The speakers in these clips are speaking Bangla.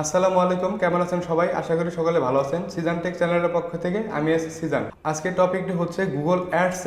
আসসালামু আলাইকুম, কেমন আছেন সবাই? আশা করি সকলে ভালো আছেন। সিজন টেক চ্যানেলের পক্ষ থেকে আমি আছি সিজন আজকের টপিকটি হচ্ছে গুগল অ্যাডস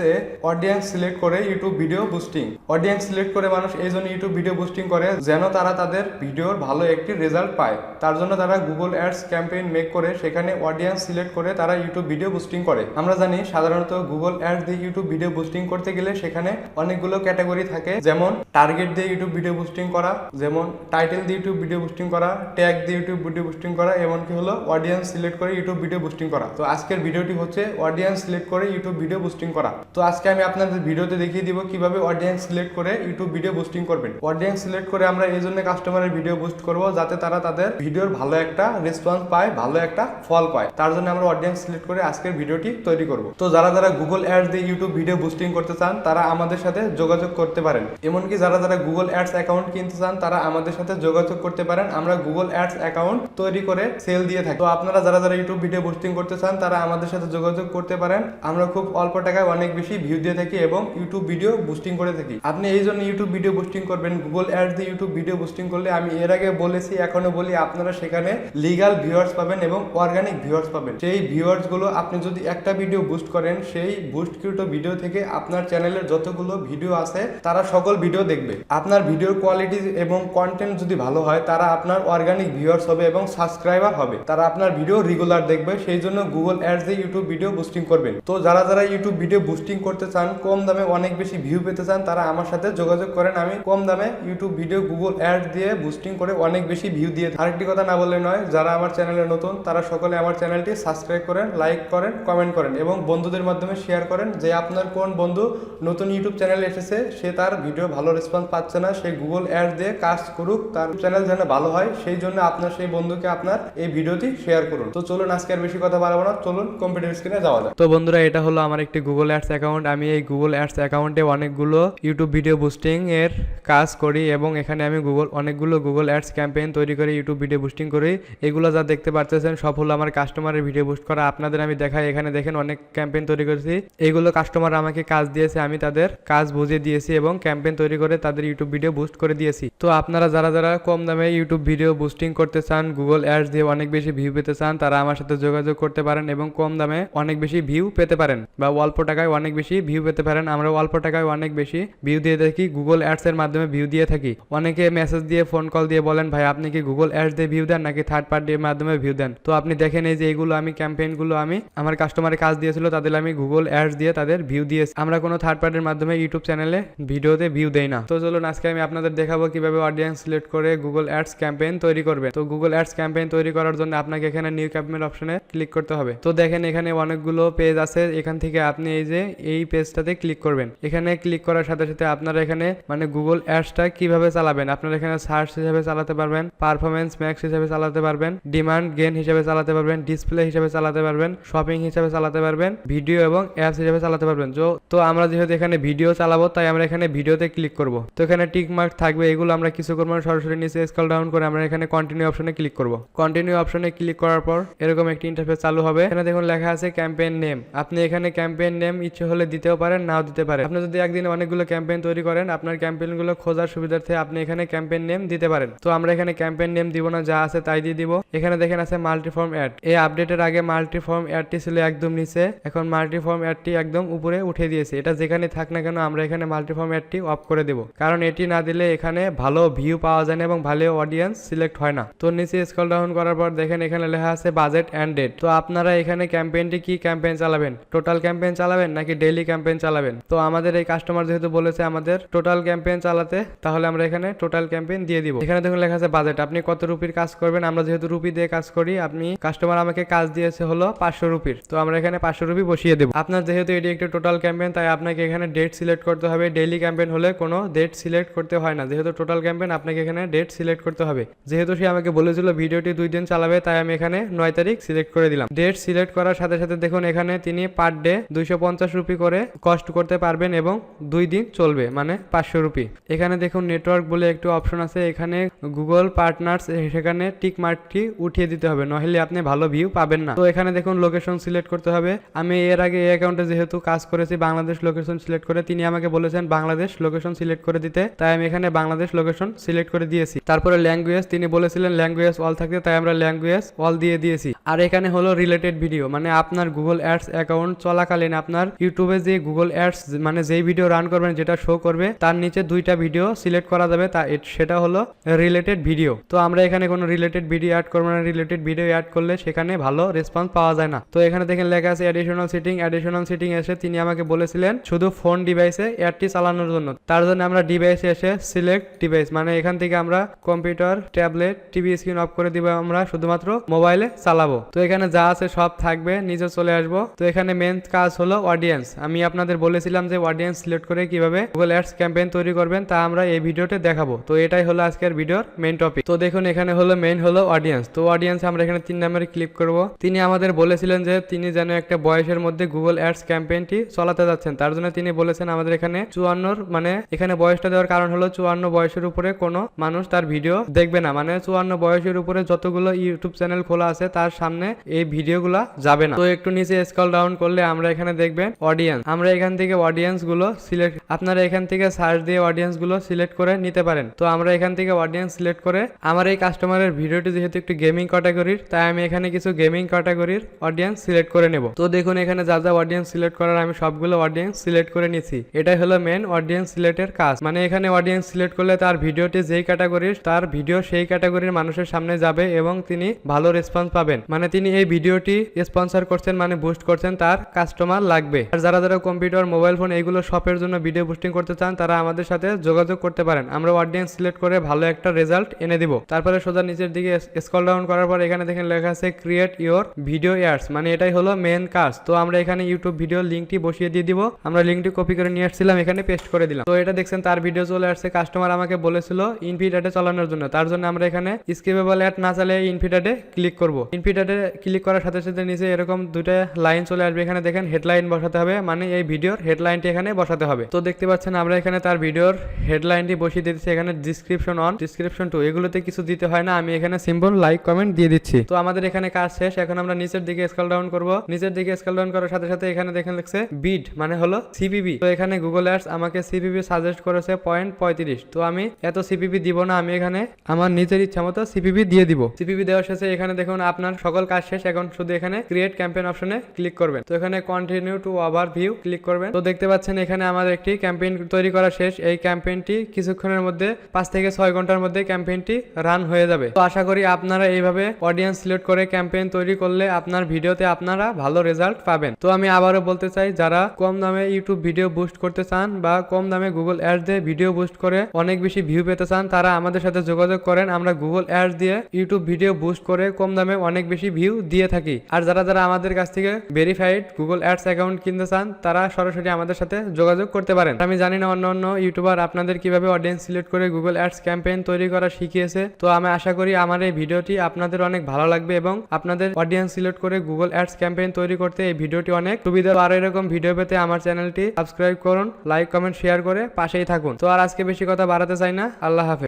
অডিয়েন্স সিলেক্ট করে YouTube video boosting audience select করে মানুষ এই জন্য ইউটিউব ভিডিও বুস্টিং করে যেন তারা তাদের ভিডিওর ভালো একটি রেজাল্ট পায়। তার জন্য তারা গুগল অ্যাডস ক্যাম্পেইন মেক করে সেখানে অডিয়েন্স সিলেক্ট করে তারা ইউটিউব ভিডিও বুস্টিং করে। আমরা জানি সাধারণত গুগল অ্যাডস দিয়ে ইউটিউব ভিডিও বুস্টিং করতে গেলে সেখানে অনেকগুলো ক্যাটাগরি থাকে। যেমন টার্গেট দিয়ে ইউটিউব ভিডিও বুস্টিং করা, যেমন টাইটেল দিয়ে ইউটিউব ভিডিও বুস্টিং করা ট্যাগ দিয়ে ইউটিউব ভিডিও বুস্টিং করা, এমনকি হলো অডিয়েন্স সিলেক্ট করে ইউটিউব ভিডিও বুস্টিং করা। তো আজকের ভিডিওটি হচ্ছে অডিয়েন্স সিলেক্ট করে ইউটিউব ভিডিও বুস্টিং করা। তো আজকে আমি আপনাদের ভিডিওতে দেখিয়ে দিব কীভাবে অডিয়েন্স সিলেক্ট করে ইউটিউব ভিডিও বুস্টিং করবেন। অডিয়েন্স সিলেক্ট করে আমরা এই জন্য কাস্টমারের ভিডিও বুস্ট করব যাতে তারা তাদের ভিডিওর ভালো একটা রেসপন্স পায়, ভালো একটা ফল পায়। তার জন্য আমরা অডিয়েন্স সিলেক্ট করে আজকের ভিডিওটি তৈরি করব। তো যারা যারা গুগল অ্যাডস দিয়ে ইউটিউব ভিডিও বুস্টিং করতে চান, তারা আমাদের সাথে যোগাযোগ করতে পারেন। এমনকি যারা যারা গুগল অ্যাডস অ্যাকাউন্ট কিনতে চান, তারা আমাদের সাথে যোগাযোগ করতে পারেন। আমরা গুগল অ্যাডস অ্যাকাউন্ট তৈরি করে সেল দিয়ে থাকি। তো আপনারা যারা যারা ইউটিউব ভিডিও বুস্টিং করতে চান, তারা আমাদের সাথে যোগাযোগ করতে পারেন। আমরা খুব অল্প টাকায় অনেক বেশি ভিউ দিয়ে থাকি এবং ইউটিউব ভিডিও বুস্টিং করে থাকি। আপনি এই জন্য ইউটিউব ভিডিও বুস্টিং করবেন। গুগল অ্যাডস দিয়ে ইউটিউব ভিডিও বুস্টিং করলে আমি এর আগে বলেছি, এখনও বলি, আপনারা সেখানে লিগাল ভিউয়ার্স পাবেন এবং অর্গানিক ভিউয়ার্স পাবেন। সেই ভিউয়ার্সগুলো আপনি যদি একটা ভিডিও বুস্ট করেন, সেই বুস্ট বুস্টকৃত ভিডিও থেকে আপনার চ্যানেলের যতগুলো ভিডিও আছে, তারা সকল ভিডিও দেখবে। আপনার ভিডিওর কোয়ালিটি এবং কন্টেন্ট যদি ভালো হয়, তারা আপনার অর্গানিক ভিউয়ার্স হবে এবং সাবস্ক্রাইবার হবে। তারা আপনার ভিডিও রেগুলার দেখবে, সেই জন্য Google ads YouTube video boosting করবেন। তো যারা যারা ইউটিউব ভিডিও বুস্টিং করতে চান, কম দামে অনেক বেশি ভিউ পেতে চান, তারা আমার সাথে যোগাযোগ করেন। আমি কম দামে ইউটিউব ভিডিও গুগল অ্যাড দিয়ে বুস্টিং করে অনেক বেশি ভিউ দিয়ে আরেকটি কথা না বললে নয়, যারা আমার চ্যানেলে নতুন, তারা সকলে আমার চ্যানেলটি সাবস্ক্রাইব করেন লাইক করেন কমেন্ট করেন এবং বন্ধুদের মাধ্যমে শেয়ার করেন যে আপনার কোন বন্ধু নতুন ইউটিউব চ্যানেলে এসেছে, সে তার ভিডিও ভালো রেসপন্স পাচ্ছে না, সে গুগল অ্যাড দিয়ে কাজ করুক, তার চ্যানেল যেন ভালো হয়, সেই জন্য আপনার সেই বন্ধুকে আপনার এই ভিডিওটি শেয়ার করুন। তো চলুন, আজকে আর বেশি কথা বাড়াবো না। চলুন কম্পিউটার স্ক্রিনে যাওয়া যাক। তো বন্ধুরা, এটা হলো আমার একটি গুগল অ্যাডস অ্যাকাউন্ট আমি এই গুগল অ্যাডস অ্যাকাউন্টে অনেকগুলো ইউটিউব ভিডিও বুস্টিং এর কাজ করি এবং এখানে আমি গুগল অনেকগুলো গুগল অ্যাডস ক্যাম্পেইন তৈরি করে ইউটিউব ভিডিও বুস্টিং করি। এগুলো যা দেখতে পারতেছেন, সব হলো আমার কাস্টমারের ভিডিও বুস্ট করা। আপনাদের আমি দেখাই, এখানে দেখেন অনেক ক্যাম্পেইন তৈরি করেছি। এগুলো কাস্টমার আমাকে কাজ দিয়েছে, আমি তাদের কাজ বুঝিয়ে দিয়েছি এবং ক্যাম্পেইন তৈরি করে তাদের ইউটিউব ভিডিও বুস্ট করে দিয়েছি। তো আপনারা যারা যারা কম দামে ইউটিউব ভিডিও বুস্টিং করতে চান গুগল অ্যাডস দিয়ে অনেক বেশি ভিউ পেতে চান, তারা আমার সাথে যোগাযোগ করতে পারেন এবং কম দামে অনেক বেশি ভিউ পেতে পারেন বা অল্প টাকায় অনেক বেশি ভিউ পেতে পারেন। আমরা অল্প টাকায় অনেক বেশি ভিউ দিয়ে থাকি গুগল অ্যাডস এর মাধ্যমে ভিউ দিয়ে থাকি। অনেকে মেসেজ দিয়ে ফোন কল দিয়ে বলেন, ভাই, আপনি কি গুগল অ্যাডস দিয়ে ভিউ দেন নাকি থার্ড পার্টির মাধ্যমে ভিউ দেন? তো আপনি দেখেন এই যে এইগুলো আমি ক্যাম্পেইনগুলো আমি, আমার কাস্টমারের কাজ দিয়েছিল, তাদের আমি গুগল অ্যাডস দিয়ে তাদের ভিউ দিয়েছি। আমরা কোনো থার্ড পার্টির মাধ্যমে ইউটিউব চ্যানেলে ভিডিওতে ভিউ দেই না। তো চলুন, আজকে আমি আপনাদের দেখাবো কীভাবে অডিয়েন্স সিলেক্ট করে গুগল অ্যাডস ক্যাম্পেইন তৈরি করবে। তো গুগল অ্যাডস ক্যাম্পেইন তৈরি করার জন্য আপনাকে এখানে নিউ ক্যাম্পেইন অপশনে ক্লিক করতে হবে। তো দেখেন এখানে অনেকগুলো পেজ আছে, এখান থেকে আপনি এই যে, এই পেজটাতে ক্লিক করবেন। এখানে ক্লিক করার সাথে সাথে আপনারা এখানে মানে গুগল অ্যাডসটা কীভাবে চালাবেন? আপনারা এখানে সার্চ হিসাবে চালাতে পারবেন পারফরমেন্স ম্যাক্স হিসাবে চালাতে পারবেন ডিমান্ড গেন হিসাবে চালাতে পারবেন ডিসপ্লে হিসাবে চালাতে পারবেন শপিং হিসাবে চালাতে পারবেন ভিডিও এবং অ্যাপস হিসাবে চালাতে পারবেন। তো তো আমরা যেহেতু এখানে ভিডিও চালাবো, তাই আমরা এখানে ভিডিওতে ক্লিক করব। তো এখানে টিক মার্ক থাকবে, এগুলো আমরা কিছু করব সরাসরি নিচে স্কল ডাউন করে আমরা এখানে কন্টিনিউ অপশনে ক্লিক করব। কন্টিনিউ অপশনে ক্লিক করার পর এরকম একটি ইন্টারফেস চালু হবে। এখানে দেখুন লেখা আছে ক্যাম্পেইন নেম আপনি এখানে ক্যাম্পেইন নেম ইচ্ছে হলে দিতেও পারেন, নাও দিতে পারেন। আপনি যদি একদিনে অনেকগুলো ক্যাম্পেইন তৈরি করেন, আপনার ক্যাম্পেইনগুলো খোঁজার সুবিধার্থে আপনি এখানে ক্যাম্পেইন নেম দিতে পারেন। তো আমরা এখানে ক্যাম্পেইন নেম দিব না, যা আছে তাই দিয়ে দিব। এখানে দেখেন আছে মাল্টিফর্ম অ্যাড এই আপডেটের আগে মাল্টিফর্ম অ্যাডটি ছিল একদম নিচে। এখন মাল্টিফর্ম অ্যাডটি একদম উপরে উঠে দিয়েছে। এটা যেখানে থাক না কেন, আমরা এখানে মাল্টিফর্ম অ্যাডটি অফ করে দেব। কারণ এটি না দিলে এখানে ভালো ভিউ পাওয়া যায় না এবং ভালো অডিয়েন্স সিলেক্ট হয় না। তো নিচে স্কল ডাউন করার পর দেখেন এখানে লেখা আছে বাজেট অ্যান্ড ডেট তো আপনারা এখানে ক্যাম্পেইনটি কি ক্যাম্পেইন চালাবেন? টোটাল ক্যাম্পেইন চালাবেন নাকি ডেইলি ক্যাম্পেইন চালাবেন? তো আমাদের এই কাস্টমার যেহেতু বলেছে আমাদের টোটাল ক্যাম্পেইন চালাতে, তাহলে আমরা এখানে টোটাল ক্যাম্পেইন দিয়ে দিব। এখানে দেখুন লেখা আছে বাজেট আপনি কত রুপির কাজ করবেন? আমরা যেহেতু রুপি দিয়ে কাজ করি, আপনি কাস্টমার আমাকে কাজ দিয়েছে হলো পাঁচশো রুপির। তো আমরা এখানে পাঁচশো রুপি বসিয়ে দেবো। আপনার যেহেতু এটি একটি টোটাল ক্যাম্পেইন তাই আপনাকে এখানে ডেট সিলেক্ট করতে হবে। ডেইলি ক্যাম্পেইন হলে কোনো ডেট সিলেক্ট করতে হয় না। যেহেতু টোটাল ক্যাম্পেইন আপনাকে এখানে ডেট সিলেক্ট করতে হবে। যেহেতু সে আমাকে বলেছিল ভিডিওটি দুই দিন চালাবে, তাই আমি এখানে নয় তারিখ সিলেক্ট করে দিলাম। ডেট সিলেক্ট করার সাথে সাথে দেখুন, এখানে তিনি পার ডে দুইশো পঞ্চাশ রুপি করে কষ্ট করতে পারবেন এবং দুই দিন চলবে মানে পাঁচশো রুপি। এখানে দেখুন নেটওয়ার্ক বলে একটু অপশন আছে, এখানে গুগল পার্টনার্স সেখানে টিক মার্কটি উঠিয়ে দিতে হবে, নইলে আপনি ভালো ভিউ পাবেন না। তো এখানে দেখুন লোকেশন সিলেক্ট করতে হবে। আমি এর আগে এই অ্যাকাউন্টে যেহেতু কাজ করেছি, বাংলাদেশ লোকেশন সিলেক্ট করে, তিনি আমাকে বলেছেন বাংলাদেশ লোকেশন সিলেক্ট করে দিতে, তাই আমি এখানে বাংলাদেশ লোকেশন সিলেক্ট করে দিয়েছি। তারপরে ল্যাঙ্গুয়েজ তিনি বলেছিলেন ল্যাঙ্গুয়েজ অল থাকতে তাই আমরা ল্যাঙ্গুয়েজ অল দিয়ে দিয়েছি। আর এখানে হলো রিলেটেড ভিডিও মানে আপনার গুগল অ্যাডস অ্যাকাউন্ট চলাকালীন আপনার ইউটিউবে যে গুগল অ্যাডস মানে যেই ভিডিও রান করবেন, যেটা শো করবে, তার নিচে দুইটা ভিডিও সিলেক্ট করা যাবে, তা সেটা হলো রিলেটেড ভিডিও তো আমরা এখানে কোনো রিলেটেড ভিডিও অ্যাড করব না রিলেটেড ভিডিও অ্যাড করলে সেখানে ভালো রেসপন্স পাওয়া যায় না। তো এখানে দেখেন লেখা আছে অ্যাডিশনাল সিটিং অ্যাডিশনাল সিটিং এসে তিনি আমাকে বলেছিলেন শুধু ফোন ডিভাইসে অ্যাডটি চালানোর জন্য। তার জন্য আমরা ডিভাইসে এসে সিলেক্ট ডিভাইস মানে এখান থেকে আমরা computer tablet TV screen off করে দিব আমরা, শুধুমাত্র মোবাইলে চালাবো। তো এখানে যা আছে সব থাকবে নিজে চলে আসব। তো এখানে মেন কাজ হলো অডিয়েন্স আমি আপনাদের বলেছিলাম যে অডিয়েন্স সিলেক্ট করে কীভাবে গুগল অ্যাডস ক্যাম্পেইন তৈরি করবেন, তা আমরা এই ভিডিওতে দেখাবো। তো এটাই হলো আজকের ভিডিওর মেন টপিক তো দেখুন, এখানে হলো মেন হলো অডিয়েন্স তো অডিয়েন্স আমরা এখানে তিন নাম্বারে ক্লিক করব। তিনি আমাদের বলেছিলেন যে তিনি যেন একটা বয়সের মধ্যে গুগল অ্যাডস ক্যাম্পেইনটি চালাতে যাচ্ছেন। তার জন্য তিনি বলেছেন আমাদের এখানে চুয়ান্নর মানে এখানে বয়সটা দেওয়ার কারণ হলো চুয়ান্ন বয়সের উপরে কোনো মানুষ তার ভিডিও দেখবে না। মানে চুয়ান্ন বয়সের উপরে যতগুলো ইউটিউব চ্যানেল খোলা আছে, তার সামনে এই ভিডিওগুলো যাবে না। তো একটু নিচে স্কল ডাউন করলে আমরা এখানে দেখবেন অডিয়েন্স আমরা এখান থেকে অডিয়েন্সগুলো সিলেক্ট আপনারা এখান থেকে সার্চ দিয়ে অডিয়েন্সগুলো সিলেক্ট করে নিতে পারেন। তো আমরা এখান থেকে অডিয়েন্স সিলেক্ট করে আমার এই কাস্টমারের ভিডিওটি যেহেতু একটু গেমিং ক্যাটাগরির তাই আমি এখানে কিছু গেমিং ক্যাটাগরির অডিয়েন্স সিলেক্ট করে নেব। তো দেখুন এখানে যা যা অডিয়েন্স সিলেক্ট করার, আমি সবগুলো অডিয়েন্স সিলেক্ট করে নিছি। এটাই হলো মেন অডিয়েন্স সিলেক্টের কাজ। মানে এখানে অডিয়েন্স সিলেক্ট করলে তার ভিডিওটি যেই ক্যাটাগরির তার ভিডিও সেই ক্যাটাগরির মানুষের সামনে যাবে এবং তিনি ভালো রেসপন্স পাবেন। মানে তিনি এই ভিডিওটি স্পন্সর করছেন মানে বুস্ট করছেন তার কাস্টমার লাগবে। আর যারা যারা কম্পিউটার মোবাইল ফোন এইগুলো শপের জন্য ভিডিও বুস্টিং করতে চান, তারা আমাদের সাথে যোগাযোগ করতে পারেন। আমরা অডিয়েন্স সিলেক্ট করে ভালো একটা রেজাল্ট এনে দিব। তারপরে সোজা নিচের দিকে স্ক্রল ডাউন করার পর এখানে দেখেন লেখা আছে ক্রিয়েট ইওর ভিডিও এয়ার্স মানে এটাই হলো মেন কাজ। তো আমরা এখানে ইউটিউব ভিডিও লিঙ্কটি বসিয়ে দিয়ে দিব। আমরা লিঙ্কটি কপি করে নিয়ে আসছিলাম, এখানে পেস্ট করে দিলাম। তো এটা দেখছেন, তার ভিডিও চলে আসছে। কাস্টমার আমাকে বলেছিল ইনফিড অ্যাডে চালানোর জন্য। তার জন্য আমরা এখানে স্কিপেবল অ্যাড না চালে ইনফিড অ্যাডে ক্লিক করব। ইনফিড অ্যাডে ক্লিক করার সাথে সাথে নিচে এরকম দুইটা লাইন চলে আসবে। এখানে দেখেন হেডলাইন বসাতে হবে মানে এই ভিডিওর হেডলাইনটি এখানে বসাতে হবে। তো দেখতে পাচ্ছেন আমরা এখানে তার ভিডিওর হেডলাইনটি বসিয়ে দিচ্ছি এখানে ডিসক্রিপশন অন ডিসক্রিপশন টু এগুলোতে কিছু দিতে হয় না। আমি এখানে সিম্পল লাইক কমেন্ট দিয়ে দিচ্ছি। তো আমাদের এখানে কাজ শেষ, এখন আমরা নিচের দিকে স্ক্রল ডাউন করব। নিচের দিকে স্ক্রল ডাউন করার সাথে সাথে এখানে দেখেন লিখছে বিড মানে হলো সিপিবি তো এখানে গুগল অ্যাডস আমাকে সিপিবি সাজেস্ট করেছে পয়েন্ট পঁয়ত্রিশ। তো আমি এত সিপিবি দিব না, আমি এখানে আমার নিজের ইচ্ছা মতো সিপিবি দিয়ে দিব। সিপিবি দেওয়ার শেষে এখানে দেখুন আপনার সকল কাজ শেষ। এখন শুধু এখানে ক্রিয়েট ক্যাম্পেইন অপশনে ক্লিক করবেন। তো এখানে continue to overview click করবেন। তো দেখতে পাচ্ছেন এখানে আমাদের একটি ক্যাম্পেইন তৈরি করা শেষ। এই ক্যাম্পেইনটি কিছুক্ষণের মধ্যে পাঁচ থেকে ছয় ঘণ্টার মধ্যে ক্যাম্পেইনটি রান হয়ে যাবে। তো আশা করি আপনারা এইভাবে অডিয়েন্স সিলেক্ট করে ক্যাম্পেইন তৈরি করলে আপনার ভিডিওতে আপনারা ভালো রেজাল্ট পাবেন। তো আমি আবারও বলতে চাই, যারা কম দামে ইউটিউব ভিডিও বুস্ট করতে চান বা কম দামে গুগল অ্যাডস দিয়ে ভিডিও বুস্ট করে অনেক বেশি ভিউ পেতে চান, তারা আমাদের সাথে যোগাযোগ করেন। আমরা গুগল অ্যাডস দিয়ে ইউটিউব ভিডিও বুস্ট করে কম দামে অনেক বেশি ভিউ দিয়ে থাকি। আর যারা যারা আমাদের কাছ থেকে ভেরিফাইড গুগল অ্যাডস অ্যাকাউন্ট কিনতে চান, তারা সরাসরি আমাদের সাথে যোগাযোগ করতে পারেন। আমি জানি না অন্য অন্য ইউটিউবার আপনাদের কীভাবে অডিয়েন্স সিলেক্ট করে গুগল অ্যাডস ক্যাম্পেইন তৈরি করা শিখিয়েছে, তো আমি আশা করি আমার এই ভিডিওটি আপনাদের অনেক ভালো লাগবে এবং আপনাদের অডিয়েন্স সিলেক্ট করে গুগল অ্যাডস ক্যাম্পেইন তৈরি করতে এই ভিডিওটি অনেক সুবিধা আর এরকম ভিডিও পেতে আমার চ্যানেলটি সাবস্ক্রাইব করুন লাইক কমেন্ট শেয়ার করে পাশেই থাকুন। তো আর আজকে বেশি কথা বাড়াতে চাই না। আল্লাহ হাফেজ।